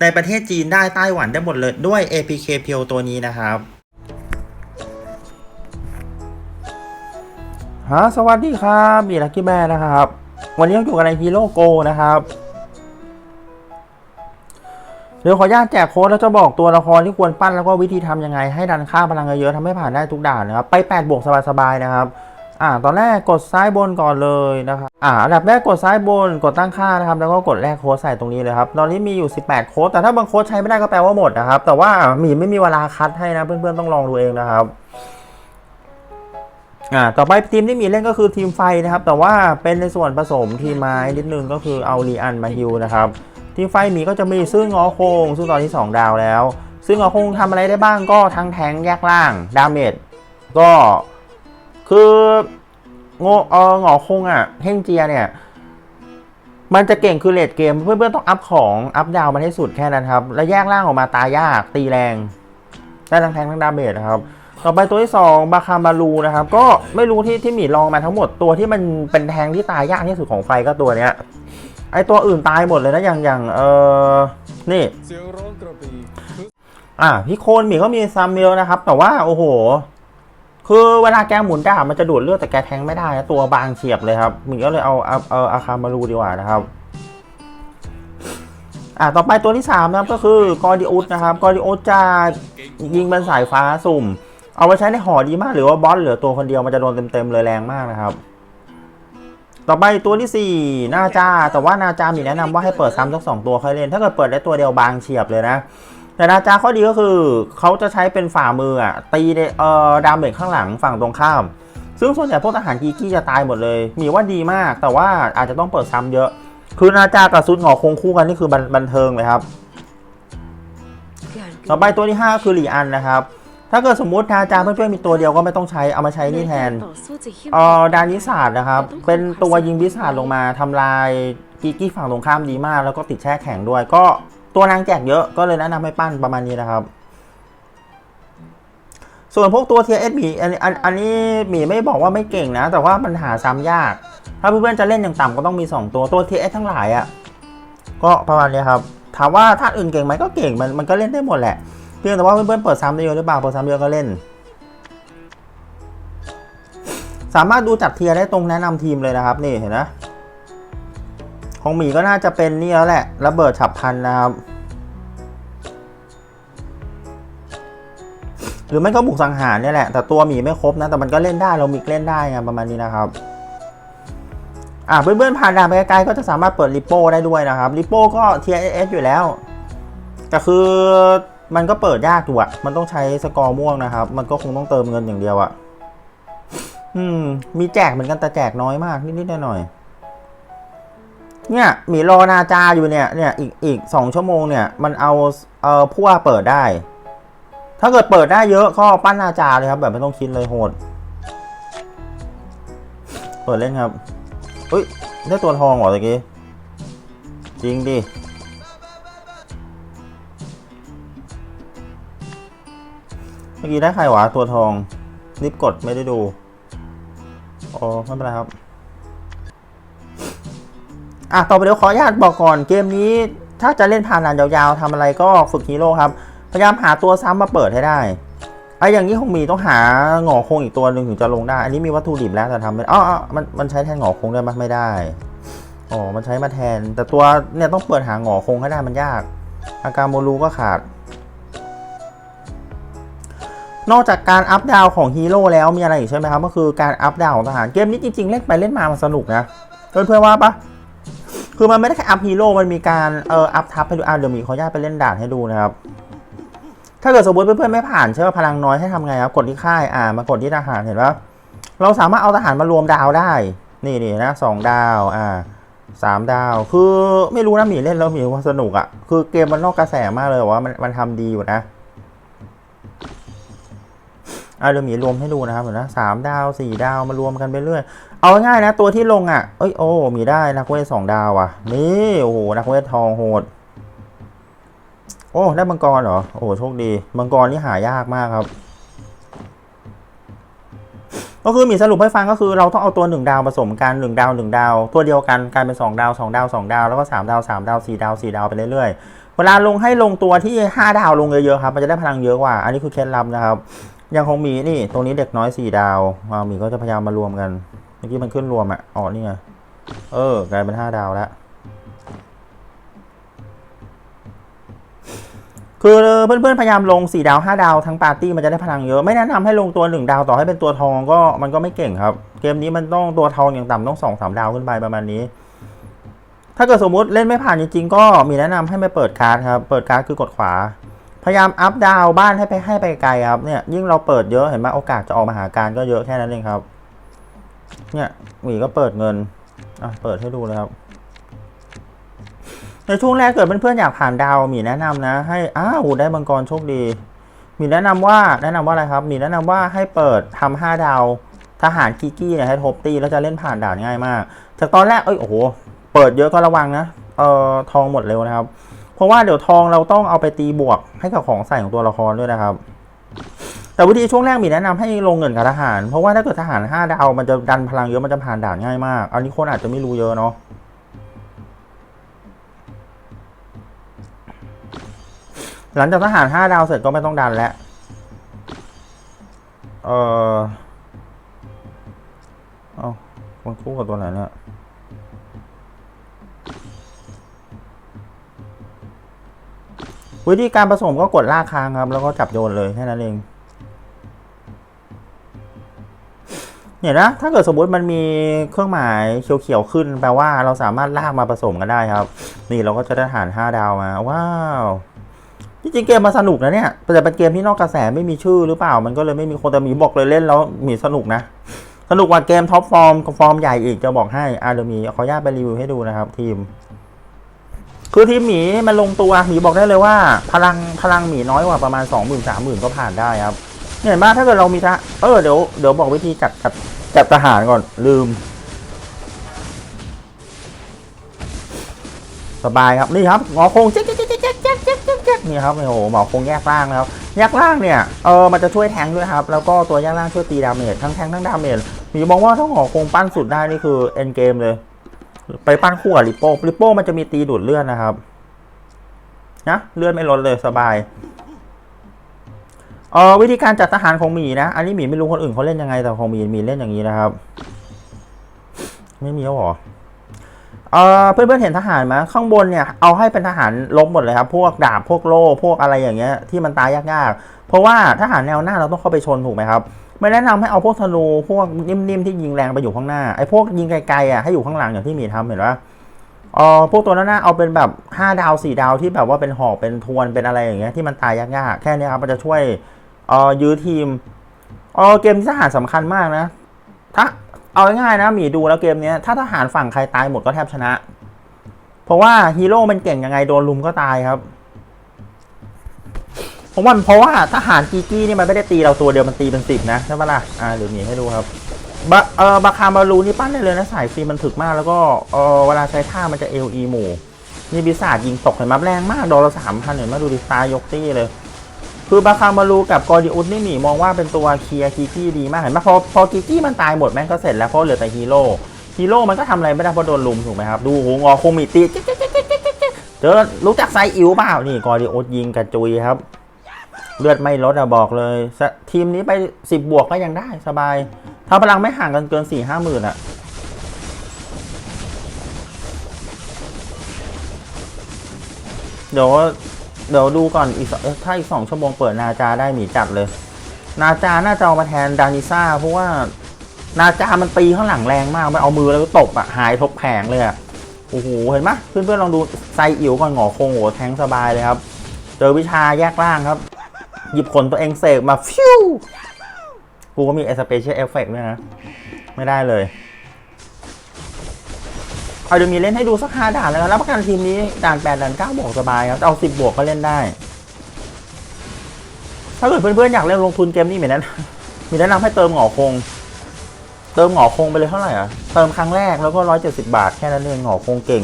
ในประเทศจีนได้ไต้หวันได้หมดเลยด้วย APK p e e l ตัวนี้นะครับฮะสวัสดีครับมีลักกี้แม่นะครับ วันนี้เราอยู่กันในฮีโร่โกนะครับเดี๋ยวขออนุญาตแจกโค้ดแล้วจะบอกตัวละครที่ควรปั้นแล้วก็วิธีทำยังไงให้ดันค่าพลังเยอะๆทำให้ผ่านได้ทุกด่านนะครับ ไป8บวกสบายๆนะครับ อ่าตอนแรกกดซ้ายบนก่อนเลยนะครับอ่าอันดับแรกกดซ้ายบนกดตั้งค่านะครับแล้วก็กดแลกโค้ดใส่ตรงนี้เลยครับตอนนี้มีอยู่ 18 โค้ดแต่ถ้าบางโค้ดใช้ไม่ได้ก็แปลว่าหมดนะครับแต่ว่าหมีไม่มีเวลาคัดให้นะเพื่อนๆต้องลองดูเองนะครับอ่าต่อไปทีมที่มีเล่นก็คือทีมไฟนะครับ แต่ว่าเป็นในส่วนผสมทีมไม้นิดนึงก็คือเอาลีอันมาฮิวนะครับทีมไฟมีก็จะมีซึ่งงอโคงซึ่งตอนนี้2ดาวแล้ว ซึ่งงอโคงทำอะไรได้บ้างก็ทั้งแทงแยกล่างดาเมจก็ คือโงเออหงอคงอะเฮงเจียเนี่ย มันจะเก่งคือเลดเกม เพื่อนๆต้องอัพของอัพดาวมันให้สุดแค่นั้นครับ แล้วแยกล่างออกมาตายยากตีแรง ได้ทั้งแทงค์ทั้งดาเมจนะครับต่อไปตัวที่2บาคามารูนะครับ ก็ไม่รู้ที่ที่หมีลองมาทั้งหมดตัวที่มันเป็นแทงที่ตายยากที่สุดของไฟก็ตัวเนี้ยไอตัวอื่นตายหมดเลยนะอย่างอย่างเออนี่เสียงร้องกระบี่อะพี่โคนหมีก็มีซัมเมลนะครับ แต่ว่าโอ้โห คือเวลาแกหมุนดาบมันจะดูดเลือดแต่แกแทงไม่ได้นะตัวบางเฉียบเลยครับหมีก็เลยเอาเอาเอาอาคามารูดีกว่านะครับอะต่อไปตัวที่สามนะครับก็คือกอดิอุสนะครับกอดิอุสจะยิงเป็นสายฟ้าสุ่ม เอาไปใช้ในหอดีมากหรือว่าบอสเหลือตัวคนเดียวมันจะโดนเต็มๆเลยแรงมากนะครับ ต่อไปตัวที่สี่นาจาแต่ว่านาจามีแนะนำว่าให้เปิดซ้ำสักสองตัวค่อยเล่น ถ้าเกิดเปิดได้ตัวเดียวบางเฉียบเลยนะ แต่นาจาข้อดีก็คือเขาจะใช้เป็นฝ่ามืออะตีในเอ่อดาเมจข้างหลังฝั่งตรงข้าม ซึ่งส่วนใหญ่พวกทหารกีกี้จะตายหมดเลย มีว่าดีมาก แต่ว่าอาจจะต้องเปิดซ้ำเยอะ คือนาจากับซุดหงอคงคู่กันนี่คือบันบนเทิงเลยครับ ต่อไปตัวที่5คือหลีอันนะครับ ถ้าเกิดสมมตินาจาเพื่อนๆมีตัวเดียวก็ไม่ต้องใช้เอามาใช้นี่แทนเอ่อดานิสาดนะครับ เป็นตัวยิงบิสาดลงมาทำลายกีกี้ฝั่งตรงข้ามดีมาก แล้วก็ติดแช่แข็งด้วยก็ ตัวนางแจกเยอะก็เลยแนะนำให้ปั้นประมาณนี้นะครับ ส่วนพวกตัว TS มีอันอันอันนี้หมีไม่บอกว่าไม่เก่งนะ แต่ว่ามันหาซ้ำยาก ถ้าเพื่อนๆจะเล่นอย่างต่ำก็ต้องมี 2 ตัวตัว TS ทั้งหลายอะ่ะก็ประมาณนี้ครับถามว่าถ้าอื่นเก่งไหมก็เก่งมันมันก็เล่นได้หมดแหละเพียงแต่ว่าเพื่อนๆเปิดซ้ำได้เยอะหรือเปล่าเปิดซ้ำเยอะก็เล่น สามารถดูจากเทียได้ตรงแนะนำทีมเลยนะครับ นี่เห็นนะ ของหมีก็น่าจะเป็นนี่แล้วแหละระเบิดฉับพลันนะครับ หรือไม่ก็บุกสังหารเนี่ยแหละ แต่ตัวหมีไม่ครบนะ แต่มันก็เล่นได้เรามิกเล่นได้ไงประมาณนี้นะครับอะเพื่อนๆผ่านด่านไปไกลๆก็จะสามารถเปิดริปโป้ได้ด้วยนะครับริปโป้ก็เทียเอสอยู่แล้วแต่คือมันก็เปิดยากอยู่อะมันต้องใช้สกอร์ม่วงนะครับ มันก็คงต้องเติมเงินอย่างเดียวอะอืม มีแจกเหมือนกันแต่แจกน้อยมากนิดๆหน่อยๆ เนี่ยหมีรอนาจาอยู่เนี่ยเนี่ยอีกอีกสองชั่วโมงเนี่ยมันเอาเอ่อพั่วเปิดได้ ถ้าเกิดเปิดได้เยอะก็ปั้นนาจาเลยครับ แบบไม่ต้องคิดเลยโหด เปิดเล่นครับเฮ้ยได้ตัวทองเหรอตะกี้จริงดิเมื่อกี้ได้ใครวะตัวทองรีบกดไม่ได้ดูอ๋อไม่เป็นไรครับ อะต่อไปเดี๋ยวขออนุญาตบอกก่อนเกมนี้ ถ้าจะเล่นผ่านนานยาวๆทำอะไรก็ฝึกฮีโร่ครับ พยายามหาตัวซ้ำมาเปิดให้ได้ไอ้อย่างนี้คงมีต้องหาหงอคงอีกตัวหนึ่งถึงจะลงได้ อันนี้มีวัตถุดิบแล้วแต่ทำไม่อ๋ออ๋อมันมันใช้แทนหงอคงได้ไหมไม่ได้อ๋อมันใช้มาแทน แต่ตัวเนี่ยต้องเปิดหาหงอคงให้ได้มันยาก อาการโมรูก็ขาด นอกจากการอัพดาวของฮีโร่แล้วมีอะไรอีกใช่ไหมครับ ก็คือการอัพดาวของทหารเกมนี้จริงๆ เล่นไปเล่นมามันสนุกนะเพื่อนๆว่าปะ คือมันไม่ได้แค่อัพฮีโร่ มันมีการเอ่ออัพทับให้ดูอะเดี๋ยวมีขออนุญาตไปเล่นด่านให้ดูนะครับ ถ้าเกิดสมมติเพื่อนๆไม่ผ่านใช่ป่ะพลังน้อยให้ทำไงครับ กดที่ค่าย อ่า มากดที่ทหารเห็นปะเราสามารถเอาทหารมารวมดาวได้ นี่นี่นะสองดาว อ่าสามดาว คือไม่รู้นะหมีเล่นแล้วหมีว่าสนุกอะ่ะ คือเกมมันนอกกระแสมากเลยว่ามันมันทำดีอยู่นะอะเดี๋ยวหมีรวมให้ดูนะครับเดี๋ยวนะสามดาวสี่ดาวมารวมกันไปเรื่อย เอาง่ายนะ ตัวที่ลงอะ เอ้ยโอ้ มีได้นักเวทสองดาวอะ นี่โอ้โหนักเวททองโหด โอ้ได้มังกรเหรอ โอ้โชคดี มังกรนี่หายากมากครับ ก็คือมีสรุปให้ฟังก็คือเราต้องเอาตัวหนึ่งดาวผสมกันหนึ่งดาวหนึ่งดาว ตัวเดียวกันกลายเป็นสองดาวสองดาวสองดาวแล้วก็สามดาวสามดาวสี่ดาวสี่ดาวไปเรื่อยๆ เวลาลงให้ลงตัวที่ห้าดาวลงเยอะๆครับมันจะได้พลังเยอะกว่า อันนี้คือเคล็ดลับนะครับยังคงมีนี่ตรงนี้เด็กน้อยสี่ดาวอ่ามีก็จะพยายามมารวมกัน เมื่อกี้มันขึ้นรวมอะอ๋อนี่ไง เออ กลายเป็นห้าดาวแล้ว คือเพื่อนๆพยายามลง4ดาว5ดาวทั้งปาร์ตี้มันจะได้พลังเยอะ ไม่แนะนำให้ลงตัว1ดาวต่อให้เป็นตัวทองก็มันก็ไม่เก่งครับ เกมนี้มันต้องตัวทองอย่างต่ำต้อง2 3ดาวขึ้นไปประมาณนี้ ถ้าเกิดสมมุติเล่นไม่ผ่านจริงๆก็มีแนะนำให้ไปเปิดการ์ดครับ เปิดการ์ดคือกดขวาพยายามอัพดาวบ้านให้ไปให้ไปไกลครับเนี่ยยิ่งเราเปิดเยอะเห็นไหมโอกาสจะออกมาหาการก็เยอะแค่นั้นเองครับ เนี่ยหมีก็เปิดเงิน อะ เปิดให้ดูเลยครับ ในช่วงแรกเกิดเพื่อนๆอยากผ่านดาวมีแนะนำนะ ให้ อ้าวได้มังกรโชคดี มีแนะนำว่า แนะนำว่าอะไรครับ มีแนะนำว่าให้เปิดทำห้าดาว ทหารกิกี้เนี่ยให้ทบตีแล้วจะเล่นผ่านด่านง่ายมาก จากตอนแรก เอ้ย โอ้โห เปิดเยอะก็ระวังนะ เอ่อ ทองหมดเร็วนะครับ เพราะว่าเดี๋ยวทองเราต้องเอาไปตีบวกให้กับของใส่ของตัวละครด้วยนะครับ แต่วิธีช่วงแรกมีแนะนำให้ลงเงินกับทหาร เพราะว่าถ้าเกิดทหารห้าดาวมันจะดันพลังเยอะมันจะผ่านด่านง่ายมากอันนี้คนอาจจะไม่รู้เยอะเนาะหลังจากทหารห้าดาวเสร็จก็ไม่ต้องดันแล้วเออเอามันคู่กับตัวไหนเนี่ยวิธีการผสมก็กดลากค้างครับ แล้วก็จับโยนเลยแค่นั้นเอง เนี่ยนะถ้าเกิดสมมติมันมีเครื่องหมายเขียวๆขึ้น แปลว่าเราสามารถลากมาผสมกันได้ครับ นี่เราก็จะได้ฐานห้าดาวมา ว้าวจริงๆเกมมาสนุกนะเนี่ยแต่เป็นเกมที่นอกกระแสไม่มีชื่อหรือเปล่ามันก็เลยไม่มีคนแต่มีบอกเลยเล่นแล้วมีสนุกนะ สนุกกว่าเกมท็อปฟอร์มฟอร์มใหญ่อีกจะบอกให้อะเดมีขออนุญาตไปรีวิวให้ดูนะครับ ทีม คือทีมหมีมันลงตัวหมีบอกได้เลยว่า พลังพลังหมีน้อยกว่าประมาณสองหมื่นสามหมื่นก็ผ่านได้ครับ เห็นป่ะถ้าเกิดเรามีทะเออเดี๋ยวเดี๋ยวบอกวิธีจับจับจับทหารก่อนลืม สบายครับนี่ครับหมอคงแจ๊กแจ๊กแจ๊กแจ๊กแจ๊กแจ๊กนี่ครับโอ้โหหมอคงแยกล่างแล้วแยกล่างเนี่ยเออมันจะช่วยแทงด้วยครับ แล้วก็ตัวแยกล่างช่วยตีดาเมจทั้งแทงทั้งดาเมจมีมองว่าถ้าหมอคงปั้นสุดได้นี่คือเอ็นเกมเลย ไปปั้นคู่กับริโป้ริโป้มันจะมีตีดูดเลือดนะครับนะเลือดไม่ลดเลยสบาย เออวิธีการจัดทหารของหมีนะ อันนี้หมีไม่รู้คนอื่นเขาเล่นยังไงแต่ของหมีหมีเล่นอย่างนี้นะครับ ไม่มีแล้วเหรอเออเพื่อนๆเห็นทหารไหมข้างบนเนี่ยเอาให้เป็นทหารลบหมดเลยครับ พวกดาบพวกโล่พวกอะไรอย่างเงี้ยที่มันตายยากๆ เพราะว่าทหารแนวหน้าเราต้องเข้าไปชนถูกไหมครับไม่แนะนำให้เอาพวกธนูพวกนิ่มๆที่ยิงแรงไปอยู่ข้างหน้าไอ้พวกยิงไกลๆอะให้อยู่ข้างหลังอย่างที่หมีทำเห็นปะเออพวกตัวหน้าๆเอาเป็นแบบ 5 ดาว 4 ดาวที่แบบว่าเป็นหอกเป็นทวนเป็นอะไรอย่างเงี้ยที่มันตายยากๆแค่นี้ครับมันจะช่วย ออยื้อทีมเออเกมที่ทหารสำคัญมากนะ ถ้าเอาง่ายๆนะหมีดูแล้วเกมเนี้ยถ้าทหารฝั่งใครตายหมดก็แทบชนะ เพราะว่าฮีโร่มันเก่งยังไงโดนลุมก็ตายครับผมว่าเพราะว่าทหารกีกี้นี่มันไม่ได้ตีเราตัวเดียวมันตีเป็นสิบนะใช่ปะล่ะอ่าเดี๋ยวหนีให้ดูครับบะเออบาคามารูนี่ปั้นได้เลยนะสายฟรีมันถึกมากแล้วก็เออเวลาใช้ท่ามันจะเอลีหมู่นี่บิสาดยิงตกเห็นไหมแรงมากโดนละสามพันเห็นไหมดูดิตายยกตี้เลย คือบาคามารูกับกอดิอุสนี่หนีมองว่าเป็นตัวเคลียร์กีกี้ดีมากเห็นไหมพอพอกีกี้มันตายหมดแม่งก็เสร็จแล้วเพราะเหลือแต่ฮีโร่ฮีโร่มันก็ทำอะไรไม่ได้เพราะโดนลุมถูกไหมครับดูโหงอคงมีตีเจอรู้จักไซอิ๋วเปล่านี่กอริโอสยิงกระจุยครับ เลือดไม่ลดอะบอกเลยทีมนี้ไปสิบบวกก็ยังได้สบาย ถ้าพลังไม่ห่างกันเกินสี่ห้าหมื่นอะเดี๋ยว เดี๋ยวดูก่อนอีกสองเอ้ยถ้าอีกสองชั่วโมงเปิดนาจาได้หมีจัดเลย นาจาน่าจะเอามาแทนดานิซ่าเพราะว่านาจามันตีข้างหลังแรงมากมันเอามือแล้วก็ตบอะหายทบแผงเลยอะโอ้โหเห็นไหมเพื่อนๆลองดูไซอิ๋วก่อนหงอโคงโหแทงสบายเลยครับ เจอวิชาแยกล่างครับ หยิบขนตัวเองเสกมาฟิวกูก็มีเอสเปเชียลเอฟเฟกต์ด้วยนะ ไม่ได้เลย เอาเดี๋ยวมีเล่นให้ดูสักห้าด่านแล้วกันรับประกันทีมนี้ด่านแปดด่านเก้าบวกสบายครับเอาสิบบวกก็เล่นได้ ถ้าเกิดเพื่อนๆอยากเล่นลงทุนเกมนี้เหมีแนะนมีแนะนำให้เติมหงอคง เติมหงอคงไปเลยเท่าไหร่อะเติมครั้งแรกแล้วก็ร้อยเจ็ดสิบาทแค่นั้นเองหงอคงเก่ง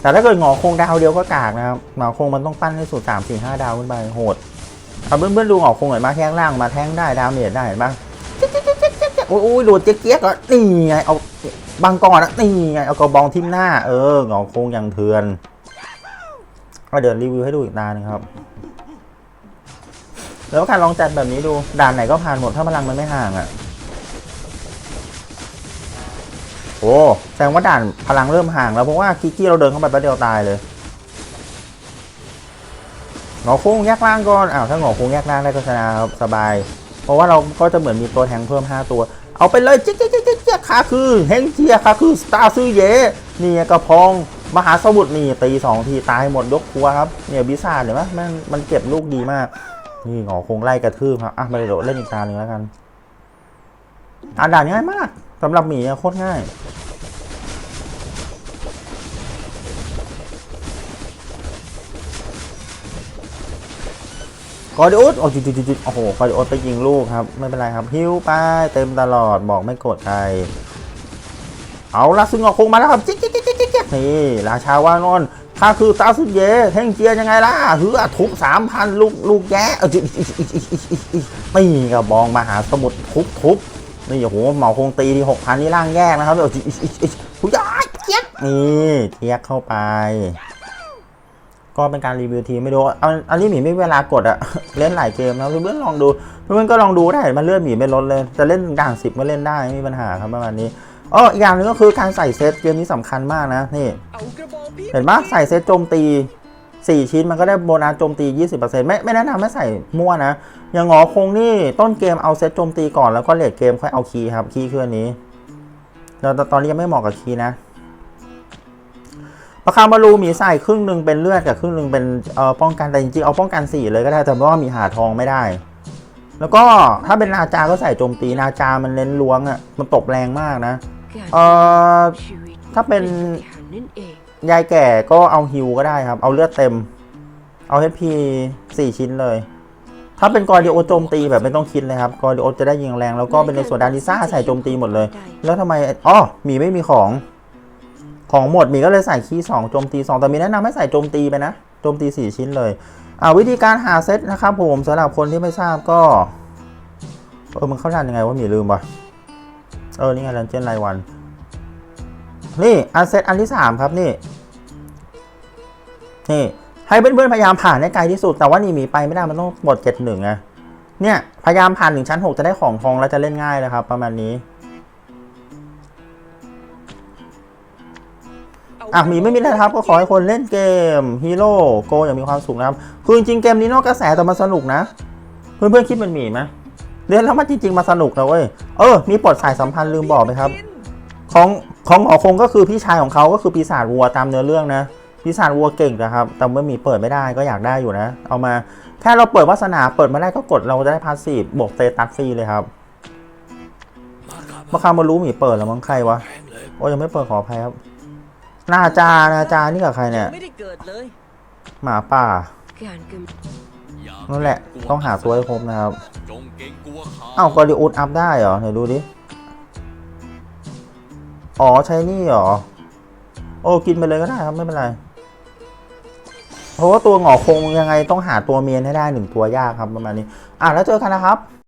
แต่ถ้าเกิดหงอคงดาวเดียวก็กากนะครับหงอคงมันต้องปั้นให้สุดสามสี่ห้าดาวขึ้นไปโหดเอาเพื่อนๆดูหงอคงหน่อยมาแข้งล่างมาแทงได้ดาวเมจได้เห็นปะโอ้ยโอ้ยโดดเจ๊ยกๆก็นี่ไงเอา บังกรอะนี่ไงเอากระบองทิ่มหน้า เออหงอคงยังเถื่อนก็เดี๋ยวรีวิวให้ดูอีกนานนึงครับ แล้วการลองจัดแบบนี้ดูด่านไหนก็ผ่านหมดถ้าพลังมันไม่ห่างอะ่ะโอ้แสดงว่าด่านพลังเริ่มห่างแล้วเพราะว่ากิกี้เราเดินเข้าไปแป๊บเดียวตายเลยหงอโค้งแยกล่างก่อนอ้าวถ้าหงอโค้งแยกล่างได้ก็ชนะครับสบาย เพราะว่าเราก็จะเหมือนมีตัวแทงเพิ่ม 5 ตัว เอาไปเลยเจ๊กจ๊กเจ๊ก เจ๊กเจ๊กขาคือเฮงเจียขาคือสตาร์ซื้อเยนี่กระพองมหาสมุทรนี่ตีสองทีตายหมดยกครัวครับเนี่ยบิซ่าเห็นไหมมันมันเก็บลูกดีมาก นี่หงอคงไล่กระทืบครับอะมาเดี๋ยวเล่นอีกตาหนึ่งแล้วกันอ่านด่านง่ายมากสำหรับหมีโคตรง่าย กอดิอุสโอ้จุดจุดจุดโอ้โหกอดิอุสไปยิงลูกครับ ไม่เป็นไรครับฮิวไปเต็มตลอดบอกไม่กดใคร เอาละซึ่งออกคงมาแล้วครับจิ๊กจิ๊กจิ๊กจิ๊กจิ๊กนี่ราชาวานอนข้าคือตาสุดเย่เฮงเจียยังไงล่ะเฮือทุบสามพันลูกลูกแย่เออจุดจุดจุดจุดไม่กระบองมหาสมุทรทุบทุบนี่โอ้โหเหมาคงตีที่หกพันนี่ล่างแยกนะครับเดี๋ยวจิ๊กจิ๊กจิ๊กจิ๊กผู้ใหญ่เจี๊ยบนี่เทียกเข้าไป ก็เป็นการรีวิวทีไม่รู้เอาอันนี้หมีไม่เวลากดอะเล่นหลายเกมนะเพื่อนลองดูเพื่อนก็ลองดูได้มันเลื่อนหมีไม่ลดเลย จะเล่นด่านสิบก็เล่นได้ไม่มีปัญหาครับประมาณนี้อ๋ออีกอย่างหนึงก็คือการใส่เซตเกมนี้สำคัญมากนะนี่เห็นปะใส่เซตโจมตี 4 ชิ้นมันก็ได้โบนัสโจมตี 20%ไม่ไม่แนะนำให้ใส่มั่วนะ อย่างหงอคงนี่ต้นเกมเอาเซตโจมตีก่อนแล้วก็เลดเกมค่อยเอาคีย์ครับคีย์คืออันนี้แล้วตอนนี้ยังไม่เหมาะกับคีย์นะ ประคามารูมีใส่ครึ่งหนึ่งเป็นเลือดกับครึ่งหนึ่งเป็นเอ่อป้องกันแต่จริงๆเอาป้องกันสี่เลยก็ได้แต่ว่ามีหาทองไม่ได้ แล้วก็ถ้าเป็นนาจา ก็ใส่โจมตีนาจามันเน้นล้วงอะมันตบแรงมากนะเอ่อถ้าเป็นยายแก่ก็เอาฮิวก็ได้ครับ เอาเลือดเต็ม เอา HP 4ชิ้นเลย ถ้าเป็นกอร์ดิโอโจมตีแบบไม่ต้องคิดเลยครับกอร์ดิโอจะได้ยิงแรงแล้วก็เป็นในส่วนดานิซ่าใส่โจมตีหมดเลย แล้วทำไมอ๋อมีไม่มีของ ของหมดมีก็เลยใส่คีย์สองโจมตีสองแต่มีแนะนำให้ใส่โจมตีไปนะโจมตี 4 ชิ้นเลยอ่าวิธีการหาเซตนะครับผมสำหรับคนที่ไม่ทราบก็ เออมันเข้าทันยังไงว่ามีลืมปะเออ นี่ไง Dungeon รายวัน นี่อันเซตอันที่สามครับนี่ นี่ ให้เพื่อนๆพยายามผ่านให้ไกลที่สุด แต่ว่านี่มีไปไม่ได้มันต้องบทเจ็ดหนึ่งไงเนี่ยพยายามผ่านถึงชั้นหกจะได้ของทองแล้วจะเล่นง่ายเลยครับ ประมาณนี้ อะหมีไม่มีอะไรครับก็ขอให้คนเล่นเกมฮีโร่โกอย่างมีความสุขนะครับ คือจริงๆเกมนี้นอกกระแสแต่มันสนุกนะ เพื่อนๆคิดเป็นหมีไหมเล่นแล้วมันจริงๆมาสนุกนะเว้ย เออ มีปลดสายสัมพันธ์ลืมบอกไปครับ ของของหอคงก็คือพี่ชายของเขาก็คือปีศาจวัวตามเนื้อเรื่องนะ ปีศาจวัวเก่งนะครับ แต่เมื่อมีเปิดไม่ได้ก็อยากได้อยู่นะ เอามา แค่เราเปิดวาสนาเปิดมาได้ก็กดเราจะได้พาสซีฟบวกเตตัสฟรีเลยครับเมื่อคำมารู้หมีเปิดแล้วมั้งใครวะ โอ้ยังไม่เปิดขออภัยครับ นาจานาจานี่กับใครเนี่ย ไม่ได้เกิดเลยหมาป่า การกำนั่นแหละ ต้องหาตัวให้ครบนะครับ จงเก่งกลัวข้าอ้าวกอริอุดอัพได้เหรอไหนดูดิ อ๋อ ใช้นี่เหรอ โอ้ กินไปเลยก็ได้ครับไม่เป็นไร เพราะว่าตัวหงอคงยังไงต้องหาตัวเมียนให้ได้หนึ่งตัวยากครับประมาณนี้ อะแล้วเจอกันนะครับ